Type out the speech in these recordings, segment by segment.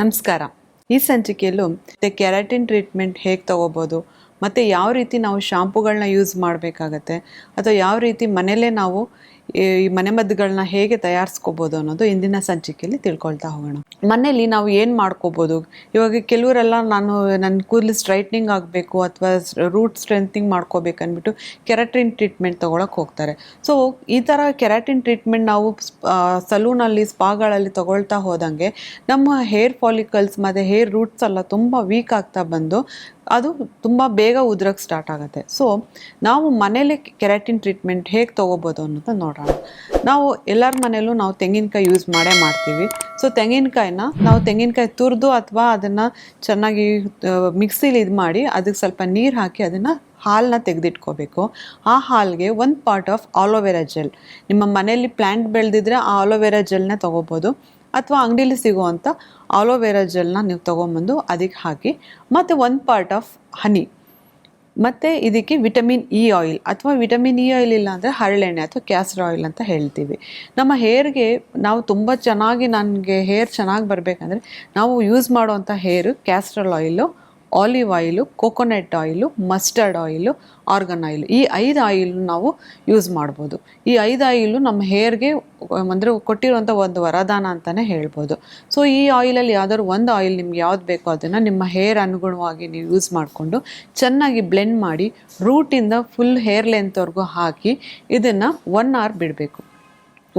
ನಮಸ್ಕಾರ. ಈ ಸಂಚಿಕೆಯಲ್ಲೂ keratin treatment ಹೇಗೆ ತಗೋಬೋದು, ಮತ್ತು ಯಾವ ರೀತಿ ನಾವು ಶಾಂಪುಗಳನ್ನ ಯೂಸ್ ಮಾಡಬೇಕಾಗತ್ತೆ, ಅಥವಾ ಯಾವ ರೀತಿ ಮನೆಯಲ್ಲೇ ನಾವು ಈ ಮನೆಮದ್ದುಗಳನ್ನ ಹೇಗೆ ತಯಾರಿಸ್ಕೋಬೋದು ಅನ್ನೋದು ಇಂದಿನ ಸಂಚಿಕೆಯಲ್ಲಿ ತಿಳ್ಕೊಳ್ತಾ ಹೋಗೋಣ. ಮನೇಲಿ ನಾವು ಏನು ಮಾಡ್ಕೋಬೋದು? ಇವಾಗ ಕೆಲವರೆಲ್ಲ ನಾನು ನನ್ನ ಕೂದಲು ಸ್ಟ್ರೈಟ್ನಿಂಗ್ ಆಗಬೇಕು ಅಥವಾ ರೂಟ್ ಸ್ಟ್ರೆಂಥಿಂಗ್ ಮಾಡ್ಕೋಬೇಕು ಅಂದ್ಬಿಟ್ಟು ಕೆರಾಟಿನ್ ಟ್ರೀಟ್ಮೆಂಟ್ ತೊಗೊಳಕ್ಕೆ ಹೋಗ್ತಾರೆ. ಸೊ, ಈ ಥರ ಕೆರಾಟಿನ್ ಟ್ರೀಟ್ಮೆಂಟ್ ನಾವು ಸಲೂನಲ್ಲಿ, ಸ್ಪಾಗಳಲ್ಲಿ ತಗೊಳ್ತಾ ಹೋದಂಗೆ ನಮ್ಮ ಹೇರ್ ಫಾಲಿಕಲ್ಸ್ ಮತ್ತು ಹೇರ್ ರೂಟ್ಸ್ ಎಲ್ಲ ತುಂಬ ವೀಕ್ ಆಗ್ತಾ ಬಂದು ಅದು ತುಂಬ ಬೇಗ ಉದ್ರಕ್ಕೆ ಸ್ಟಾರ್ಟ್ ಆಗುತ್ತೆ. ಸೊ, ನಾವು ಮನೇಲೆ ಕೆರಾಟಿನ್ ಟ್ರೀಟ್ಮೆಂಟ್ ಹೇಗೆ ತೊಗೋಬೋದು ಅನ್ನೋದನ್ನ ನೋಡೋಣ. ನಾವು ಎಲ್ಲರ ಮನೇಲೂ ನಾವು ತೆಂಗಿನಕಾಯಿ ಯೂಸ್ ಮಾಡೇ ಮಾಡ್ತೀವಿ. ಸೊ ತೆಂಗಿನಕಾಯಿನ ನಾವು ತೆಂಗಿನಕಾಯಿ ತುರಿದು ಅಥವಾ ಅದನ್ನು ಚೆನ್ನಾಗಿ ಮಿಕ್ಸಿಲಿ ಇದು ಮಾಡಿ ಅದಕ್ಕೆ ಸ್ವಲ್ಪ ನೀರು ಹಾಕಿ ಅದನ್ನು ಹಾಲನ್ನ ತೆಗೆದಿಟ್ಕೋಬೇಕು. ಆ ಹಾಲಿಗೆ ಒಂದು ಪಾರ್ಟ್ ಆಫ್ ಆಲೋವೆರಾ ಜೆಲ್ ನಿಮ್ಮ ಮನೆಯಲ್ಲಿ ಪ್ಲ್ಯಾಂಟ್ ಬೆಳೆದಿದ್ರೆ ಆ ಆಲೋವೆರಾ ಜೆಲ್ನ ತೊಗೋಬೋದು. ಅಥವಾ ಅಂಗಡೀಲಿ ಸಿಗುವಂಥ ಆಲೋವೆರಾ ಜೆಲ್ನ ನೀವು ತೊಗೊಂಬಂದು ಅದಕ್ಕೆ ಹಾಕಿ. ಮತ್ತು ಒಂದು ಪಾರ್ಟ್ ಆಫ್ ಹನಿ ಮತ್ತು ಇದಕ್ಕೆ ವಿಟಮಿನ್ ಇ ಆಯಿಲ್ ಅಥವಾ ವಿಟಮಿನ್ ಇ ಆಯಿಲ್ ಇಲ್ಲ ಅಂದರೆ ಹರಳೆಣ್ಣೆ ಅಥವಾ ಕ್ಯಾಸ್ಟರ್ ಆಯಿಲ್ ಅಂತ ಹೇಳ್ತೀವಿ. ನಮ್ಮ ಹೇರ್ಗೆ ನಾವು ತುಂಬ ಚೆನ್ನಾಗಿ ನನಗೆ ಹೇರ್ ಚೆನ್ನಾಗಿ ಬರಬೇಕಂದ್ರೆ ನಾವು ಯೂಸ್ ಮಾಡುವಂಥ hair castor oil olive oil, coconut oil, mustard oil, argan oil. ಈ ಐದು ಆಯಿಲ್ ನಾವು ಯೂಸ್ ಮಾಡ್ಬೋದು. ಈ ಐದು ಆಯಿಲು ನಮ್ಮ ಹೇರ್ಗೆ ಅಂದರೆ ಕೊಟ್ಟಿರುವಂಥ ಒಂದು ವರದಾನ ಅಂತಲೇ ಹೇಳ್ಬೋದು. ಸೊ ಈ ಆಯಿಲಲ್ಲಿ ಯಾವ್ದಾದ್ರು ಒಂದು ಆಯಿಲ್ ನಿಮ್ಗೆ ಯಾವ್ದು ಬೇಕೋ ಅದನ್ನು ನಿಮ್ಮ ಹೇರ್ ಅನುಗುಣವಾಗಿ ನೀವು ಯೂಸ್ ಮಾಡಿಕೊಂಡು ಚೆನ್ನಾಗಿ ಬ್ಲೆಂಡ್ ಮಾಡಿ ರೂಟಿಂದ ಫುಲ್ ಹೇರ್ ಲೆಂತ್ವರೆಗೂ ಹಾಕಿ ಇದನ್ನು ಒನ್ ಅವರ್ ಬಿಡಬೇಕು.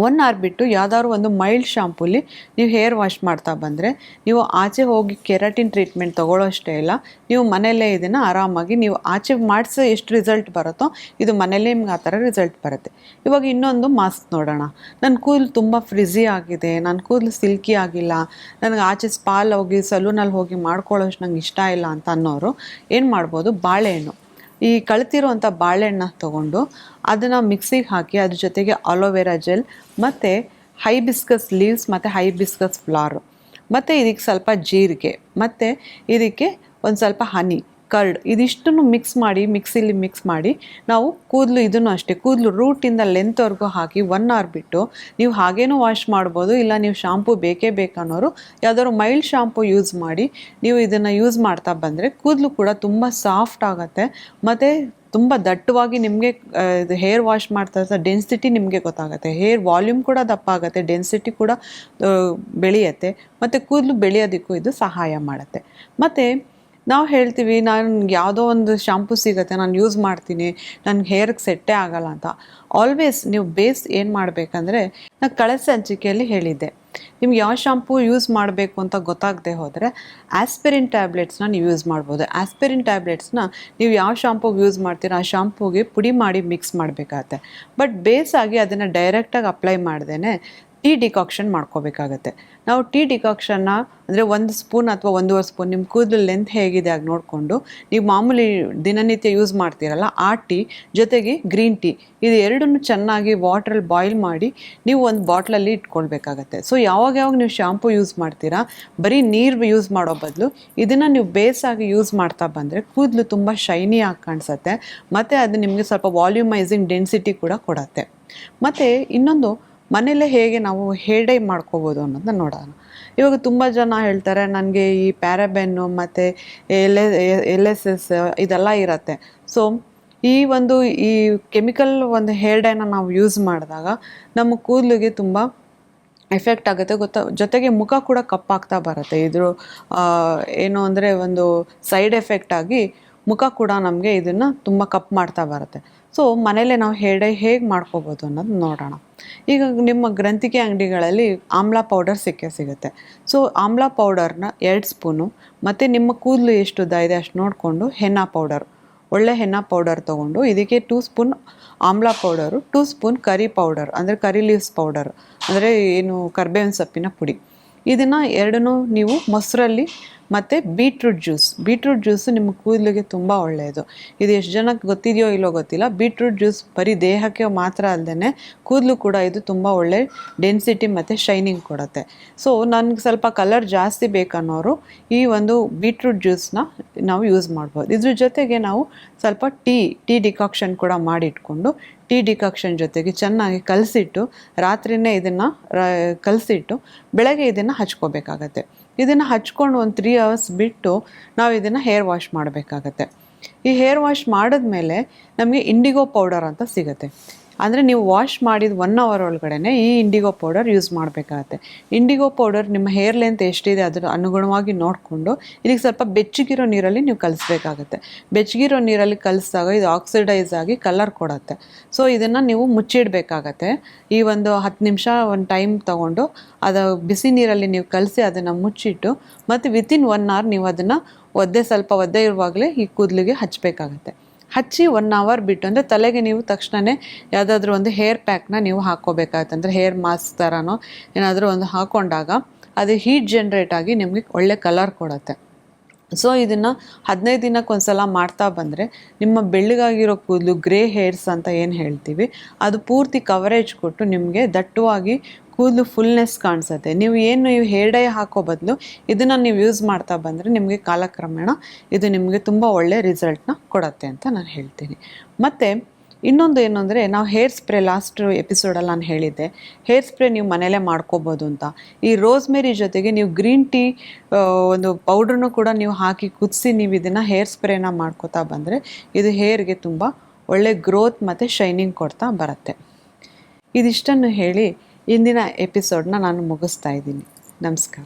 ಒನ್ ಅವರ್ ಬಿಟ್ಟು ಯಾವ್ದಾದ್ರು ಒಂದು ಮೈಲ್ಡ್ ಶಾಂಪೂಲಿ ನೀವು ಹೇರ್ ವಾಶ್ ಮಾಡ್ತಾ ಬಂದರೆ, ನೀವು ಆಚೆ ಹೋಗಿ ಕೆರಾಟಿನ್ ಟ್ರೀಟ್ಮೆಂಟ್ ತೊಗೊಳ್ಳೋಷ್ಟೇ ಇಲ್ಲ. ನೀವು ಮನೆಯಲ್ಲೇ ಇದನ್ನು ಆರಾಮಾಗಿ ನೀವು ಆಚೆ ಮಾಡಿಸೋ ಎಷ್ಟು ರಿಸಲ್ಟ್ ಬರುತ್ತೋ, ಇದು ಮನೆಯಲ್ಲೇ ನಿಮ್ಗೆ ಆ ಥರ ರಿಸಲ್ಟ್ ಬರುತ್ತೆ. ಇವಾಗ ಇನ್ನೊಂದು ಮಾಸ್ಕ್ ನೋಡೋಣ. ನನ್ನ ಕೂದಲು ತುಂಬ ಫ್ರಿಝಿ ಆಗಿದೆ ನನ್ನ ಕೂದಲು ಸಿಲ್ಕಿ ಆಗಿಲ್ಲ, ನನಗೆ ಆಚೆ ಸ್ಪಾಲ್ ಹೋಗಿ ಸಲೂನಲ್ಲಿ ಹೋಗಿ ಮಾಡ್ಕೊಳ್ಳೋಷ್ಟು ನಂಗೆ ಇಷ್ಟ ಇಲ್ಲ ಅಂತ ಅನ್ನೋರು ಏನು ಮಾಡ್ಬೋದು? ಬಾಳೆಹಣ್ಣು. ಈ ಕಳ್ತಿರುವಂಥ ಬಾಳೆಹಣ್ಣ ತೊಗೊಂಡು ಅದನ್ನು ಮಿಕ್ಸಿಗೆ ಹಾಕಿ ಅದ್ರ ಜೊತೆಗೆ ಅಲೋವೆರಾ ಜೆಲ್ ಮತ್ತು ಹೈಬಿಸ್ಕಸ್ ಲೀವ್ಸ್ ಮತ್ತು ಹೈಬಿಸ್ಕಸ್ ಫ್ಲಾರು. ಮತ್ತು ಇದಕ್ಕೆ ಸ್ವಲ್ಪ ಜೀರಿಗೆ, ಮತ್ತು ಇದಕ್ಕೆ ಒಂದು ಸ್ವಲ್ಪ ಹನಿ. ಕರ್ಡ್ ಇದಿಷ್ಟನ್ನು ಮಿಕ್ಸ್ ಮಾಡಿ, ಮಿಕ್ಸಿಲಿ ಮಿಕ್ಸ್ ಮಾಡಿ ನಾವು ಕೂದಲು ಇದನ್ನು ಅಷ್ಟೇ, ಕೂದಲು ರೂಟಿಂದ ಲೆಂತ್ವರೆಗೂ ಹಾಕಿ ಒನ್ ಅವರ್ ಬಿಟ್ಟು ನೀವು ಹಾಗೇನೂ ವಾಶ್ ಮಾಡ್ಬೋದು, ಇಲ್ಲ ನೀವು ಶಾಂಪೂ ಬೇಕೇ ಬೇಕನ್ನೋರು ಯಾವ್ದಾದ್ರು ಮೈಲ್ಡ್ ಶಾಂಪೂ ಯೂಸ್ ಮಾಡಿ ನೀವು ಇದನ್ನು ಯೂಸ್ ಮಾಡ್ತಾ ಬಂದರೆ ಕೂದಲು ಕೂಡ ತುಂಬ ಸಾಫ್ಟ್ ಆಗುತ್ತೆ. ಮತ್ತು ತುಂಬ ದಟ್ಟವಾಗಿ ನಿಮಗೆ ಹೇರ್ ವಾಶ್ ಮಾಡ್ತಾ ಡೆನ್ಸಿಟಿ ನಿಮಗೆ ಗೊತ್ತಾಗುತ್ತೆ. ಹೇರ್ ವಾಲ್ಯೂಮ್ ಕೂಡ ದಪ್ಪ ಆಗುತ್ತೆ ಡೆನ್ಸಿಟಿ ಕೂಡ ಬೆಳೆಯುತ್ತೆ. ಮತ್ತು ಕೂದಲು ಬೆಳೆಯೋದಕ್ಕೂ ಇದು ಸಹಾಯ ಮಾಡುತ್ತೆ. ಮತ್ತು ನಾವು ಹೇಳ್ತೀವಿ, ನಾನು ಯಾವುದೋ ಒಂದು ಶಾಂಪು ಸಿಗುತ್ತೆ, ನಾನು ಯೂಸ್ ಮಾಡ್ತೀನಿ ನನ್ನ ಹೇರ್ಗೆ ಸೆಟ್ಟೇ ಆಗಲ್ಲ ಅಂತ. ಆಲ್ವೇಸ್ ನೀವು ಬೇಸ್ ಏನು ಮಾಡಬೇಕಂದ್ರೆ, ನಾನು ಕಳೆದ ಸಂಚಿಕೆಯಲ್ಲಿ ಹೇಳಿದ್ದೆ. ನಿಮ್ಗೆ ಯಾವ ಶಾಂಪು ಯೂಸ್ ಮಾಡಬೇಕು ಅಂತ ಗೊತ್ತಾಗದೆ ಹೋದರೆ ಆಸ್ಪಿರಿನ್ ಟ್ಯಾಬ್ಲೆಟ್ಸ್ನ ನೀವು ಯೂಸ್ ಮಾಡ್ಬೋದು. ಆಸ್ಪಿರಿನ್ ಟ್ಯಾಬ್ಲೆಟ್ಸ್ನ ನೀವು ಯಾವ ಶಾಂಪೂಗೆ ಯೂಸ್ ಮಾಡ್ತೀರ, ಆ ಶಾಂಪೂಗೆ ಪುಡಿ ಮಾಡಿ ಮಿಕ್ಸ್ ಮಾಡಬೇಕಾಗತ್ತೆ. ಬಟ್ ಬೇಸ್ ಆಗಿ ಅದನ್ನು ಡೈರೆಕ್ಟಾಗಿ ಅಪ್ಲೈ ಮಾಡ್ದೇ ಟೀ ಡಿಕಾಕ್ಷನ್ ಮಾಡ್ಕೋಬೇಕಾಗತ್ತೆ. ನಾವು ಟೀ ಡಿಕಾಕ್ಷನ್ನ ಅಂದರೆ ಒಂದು ಸ್ಪೂನ್ ಅಥವಾ ಒಂದೂವರೆ ಸ್ಪೂನ್ ನಿಮ್ಮ ಕೂದಲು ಲೆಂತ್ ಹೇಗಿದೆ ಆಗ ನೋಡಿಕೊಂಡು ನೀವು ಮಾಮೂಲಿ ದಿನನಿತ್ಯ ಯೂಸ್ ಮಾಡ್ತೀರಲ್ಲ, ಆ ಟೀ ಜೊತೆಗೆ ಗ್ರೀನ್ ಟೀ ಇದು ಎರಡನ್ನೂ ಚೆನ್ನಾಗಿ ವಾಟ್ರಲ್ಲಿ ಬಾಯ್ಲ್ ಮಾಡಿ ನೀವು ಒಂದು ಬಾಟ್ಲಲ್ಲಿ ಇಟ್ಕೊಳ್ಬೇಕಾಗತ್ತೆ. ಸೊ ಯಾವಾಗ ಯಾವಾಗ ನೀವು ಶ್ಯಾಂಪು ಯೂಸ್ ಮಾಡ್ತೀರಾ, ಬರೀ ನೀರು ಯೂಸ್ ಮಾಡೋ ಬದಲು ಇದನ್ನು ನೀವು ಬೇಸಾಗಿ ಯೂಸ್ ಮಾಡ್ತಾ ಬಂದರೆ ಕೂದಲು ತುಂಬ ಶೈನಿ ಆಗಿ ಕಾಣಿಸುತ್ತೆ, ಮತ್ತು ಅದು ನಿಮಗೆ ಸ್ವಲ್ಪ ವಾಲ್ಯೂಮೈಸಿಂಗ್ ಡೆನ್ಸಿಟಿ ಕೂಡ ಕೊಡತ್ತೆ. ಮತ್ತು ಇನ್ನೊಂದು ಮನೇಲೇ ಹೇಗೆ ನಾವು ಹೇರ್ ಡೈ ಮಾಡ್ಕೋಬೋದು ಅನ್ನೋದನ್ನ ನೋಡೋಣ. ಇವಾಗ ತುಂಬ ಜನ ಹೇಳ್ತಾರೆ ನನಗೆ ಈ ಪ್ಯಾರಾಬೆನ್ನು ಮತ್ತು ಎಲ್ ಎಲ್ ಎಸ್ ಎಸ್ ಇದೆಲ್ಲ ಇರತ್ತೆ. ಸೊ ಈ ಒಂದು, ಈ ಕೆಮಿಕಲ್ ಒಂದು ಹೇರ್ ಡೈನ ನಾವು ಯೂಸ್ ಮಾಡಿದಾಗ ನಮ್ಮ ಕೂದಲಿಗೆ ತುಂಬ ಎಫೆಕ್ಟ್ ಆಗುತ್ತೆ. ಗೊತ್ತಾ? ಜೊತೆಗೆ ಮುಖ ಕೂಡ ಕಪ್ಪಾಗ್ತಾ ಬರುತ್ತೆ. ಇದ್ರ ಏನು ಅಂದರೆ ಒಂದು ಸೈಡ್ ಎಫೆಕ್ಟ್ ಆಗಿ ಮುಖ ಕೂಡ ನಮಗೆ ಇದನ್ನು ತುಂಬ ಕಪ್ ಮಾಡ್ತಾ ಬರುತ್ತೆ. ಸೊ ಮನೇಲೆ ನಾವು ಹೇಡೆ ಹೇಗೆ ಮಾಡ್ಕೋಬೋದು ಅನ್ನೋದು ನೋಡೋಣ. ಈಗ ನಿಮ್ಮ ಗ್ರಂಥಿಕೆ ಅಂಗಡಿಗಳಲ್ಲಿ ಆಮ್ಲ ಪೌಡರ್ ಸಿಕ್ಕೇ ಸಿಗುತ್ತೆ. ಸೊ ಆಮ್ಲ ಪೌಡರ್ನ ಎರಡು ಸ್ಪೂನು, ಮತ್ತು ನಿಮ್ಮ ಕೂದಲು ಎಷ್ಟು ಉದ್ದ ಇದೆ ಅಷ್ಟು ನೋಡಿಕೊಂಡು ಹೆನ್ನ ಪೌಡರ್ ಒಳ್ಳೆ ಹೆನ್ನ ಪೌಡರ್ ತೊಗೊಂಡು ಇದಕ್ಕೆ two spoon amla powder two spoon curry powder ಅಂದರೆ ಕರಿ ಲೀವ್ಸ್ ಪೌಡರ್ ಅಂದರೆ ಏನು ಕರ್ಬೇವಿನ ಸೊಪ್ಪಿನ ಪುಡಿ. ಇದನ್ನು ಎರಡನ್ನೂ ನೀವು ಮೊಸರಲ್ಲಿ ಮತ್ತು ಬೀಟ್ರೂಟ್ ಜ್ಯೂಸ್ ಬೀಟ್ರೂಟ್ ಜ್ಯೂಸು ನಿಮ್ಮ ಕೂದಲಿಗೆ ತುಂಬ ಒಳ್ಳೆಯದು ಇದು ಎಷ್ಟು ಜನಕ್ಕೆ ಗೊತ್ತಿದೆಯೋ ಇಲ್ಲೋ ಗೊತ್ತಿಲ್ಲ. ಬೀಟ್ರೂಟ್ ಜ್ಯೂಸ್ ಬರೀ ದೇಹಕ್ಕೆ ಮಾತ್ರ ಅಲ್ಲದೆ ಕೂದಲು ಕೂಡ ಇದು ತುಂಬ ಒಳ್ಳೆ ಡೆನ್ಸಿಟಿ ಮತ್ತು ಶೈನಿಂಗ್ ಕೊಡುತ್ತೆ. ಸೊ ನನಗೆ ಸ್ವಲ್ಪ ಕಲರ್ ಜಾಸ್ತಿ ಬೇಕನ್ನೋರು ಈ ಒಂದು ಬೀಟ್ರೂಟ್ ಜ್ಯೂಸ್ನ ನಾವು ಯೂಸ್ ಮಾಡ್ಬೋದು. ಇದ್ರ ಜೊತೆಗೆ ನಾವು ಸ್ವಲ್ಪ ಟೀ ಟೀ ಡಿಕಾಕ್ಷನ್ ಕೂಡ ಮಾಡಿಟ್ಕೊಂಡು, ಟೀ ಡಿಕಾಕ್ಷನ್ ಜೊತೆಗೆ ಚೆನ್ನಾಗಿ ಕಲಸಿಟ್ಟು, ರಾತ್ರಿನೇ ಇದನ್ನು ಕಲಸಿಟ್ಟು ಬೆಳಗ್ಗೆ ಇದನ್ನು ಹಚ್ಕೋಬೇಕಾಗತ್ತೆ. ಇದನ್ನು ಹಚ್ಕೊಂಡು ಒಂದು ತ್ರೀ ಅವರ್ಸ್ ಬಿಟ್ಟು ನಾವು ಇದನ್ನು ಹೇರ್ ವಾಶ್ ಮಾಡಬೇಕಾಗತ್ತೆ. ಈ ಹೇರ್ ವಾಶ್ ಮಾಡಿದ್ಮೇಲೆ ನಮಗೆ ಇಂಡಿಗೋ ಪೌಡರ್ ಅಂತ ಸಿಗುತ್ತೆ. ಅಂದರೆ ನೀವು ವಾಶ್ ಮಾಡಿದ ಒನ್ ಅವರ್ ಒಳಗಡೆ ಈ ಇಂಡಿಗೋ ಪೌಡರ್ ಯೂಸ್ ಮಾಡಬೇಕಾಗತ್ತೆ. ಇಂಡಿಗೋ ಪೌಡರ್ ನಿಮ್ಮ ಹೇರ್ ಲೆಂತ್ ಎಷ್ಟಿದೆ ಅದರ ಅನುಗುಣವಾಗಿ ನೋಡಿಕೊಂಡು ಇದಕ್ಕೆ ಸ್ವಲ್ಪ ಬೆಚ್ಚಗಿರೋ ನೀರಲ್ಲಿ ನೀವು ಕಲಿಸ್ಬೇಕಾಗತ್ತೆ. ಬೆಚ್ಚಗಿರೋ ನೀರಲ್ಲಿ ಕಲಿಸಿದಾಗ ಇದು ಆಕ್ಸಿಡೈಸ್ ಆಗಿ ಕಲರ್ ಕೊಡುತ್ತೆ. ಸೊ ಇದನ್ನು ನೀವು ಮುಚ್ಚಿಡಬೇಕಾಗತ್ತೆ. ಈ ಒಂದು ಹತ್ತು ನಿಮಿಷ ಒಂದು ಟೈಮ್ ತೊಗೊಂಡು ಅದು ಬಿಸಿ ನೀರಲ್ಲಿ ನೀವು ಕಲಸಿ ಅದನ್ನು ಮುಚ್ಚಿಟ್ಟು ಮತ್ತು ವಿತಿನ್ ಒನ್ ಅವರ್ ನೀವು ಅದನ್ನು ಒದ್ದೆ ಸ್ವಲ್ಪ ಒದ್ದೆ ಇರುವಾಗಲೇ ಈ ಕೂದಲಿಗೆ ಹಚ್ಚಬೇಕಾಗತ್ತೆ ಹಚ್ಚಿ ಒನ್ ಅವರ್ ಬಿಟ್ಟು, ಅಂದರೆ ತಲೆಗೆ ನೀವು ತಕ್ಷಣವೇ ಯಾವುದಾದ್ರೂ ಒಂದು ಹೇರ್ ಪ್ಯಾಕ್ನ ನೀವು ಹಾಕ್ಕೋಬೇಕಾಗುತ್ತೆ ಅಂದರೆ ಹೇರ್ ಮಾಸ್ಕ್ ಥರನೋ ಏನಾದರೂ ಒಂದು ಹಾಕ್ಕೊಂಡಾಗ ಅದು ಹೀಟ್ ಜನ್ರೇಟ್ ಆಗಿ ನಿಮಗೆ ಒಳ್ಳೆ ಕಲರ್ ಕೊಡುತ್ತೆ. ಸೊ ಇದನ್ನು ಹದಿನೈದು ದಿನಕ್ಕೆ ಒಂದ್ಸಲ ಮಾಡ್ತಾ ಬಂದರೆ ನಿಮ್ಮ ಬೆಳ್ಳಗಾಗಿರೋ ಕೂದಲು ಗ್ರೇ ಹೇರ್ಸ್ ಅಂತ ಏನು ಹೇಳ್ತೀವಿ, ಅದು ಪೂರ್ತಿ ಕವರೇಜ್ ಕೊಟ್ಟು ನಿಮಗೆ ದಟ್ಟವಾಗಿ ಕೂದಲು ಫುಲ್ನೆಸ್ ಕಾಣಿಸುತ್ತೆ. ನೀವು ಏನು ನೀವು ಹೇರ್ ಡೈ ಹಾಕೋ ಬದಲು ಇದನ್ನು ನೀವು ಯೂಸ್ ಮಾಡ್ತಾ ಬಂದರೆ ನಿಮಗೆ ಕಾಲಕ್ರಮೇಣ ಇದು ನಿಮಗೆ ತುಂಬ ಒಳ್ಳೆಯ ರಿಸಲ್ಟ್ನ ಕೊಡುತ್ತೆ ಅಂತ ನಾನು ಹೇಳ್ತೀನಿ. ಮತ್ತು ಇನ್ನೊಂದು ಏನು ಅಂದರೆ ನಾವು ಹೇರ್ ಸ್ಪ್ರೇ ಲಾಸ್ಟ್ ಎಪಿಸೋಡಲ್ಲಿ ನಾನು ಹೇಳಿದ್ದೆ. ಹೇರ್ ಸ್ಪ್ರೇ ನೀವು ಮನೇಲೇ ಮಾಡ್ಕೋಬೋದು ಅಂತ. ಈ ರೋಸ್ಮೆರಿ ಜೊತೆಗೆ ನೀವು ಗ್ರೀನ್ ಟೀ ಒಂದು ಪೌಡ್ರನ್ನು ಕೂಡ ನೀವು ಹಾಕಿ ಕುದಿಸಿ ನೀವು ಇದನ್ನು ಹೇರ್ ಸ್ಪ್ರೇನ ಮಾಡ್ಕೋತಾ ಬಂದರೆ ಇದು ಹೇರ್ಗೆ ತುಂಬ ಒಳ್ಳೆ ಗ್ರೋತ್ ಮತ್ತು ಶೈನಿಂಗ್ ಕೊಡ್ತಾ ಬರುತ್ತೆ. ಇದಿಷ್ಟನ್ನು ಹೇಳಿ ಇಂದಿನ ಎಪಿಸೋಡ್ನ ನಾನು ಮುಗಿಸ್ತಾ ಇದ್ದೀನಿ. ನಮಸ್ಕಾರ.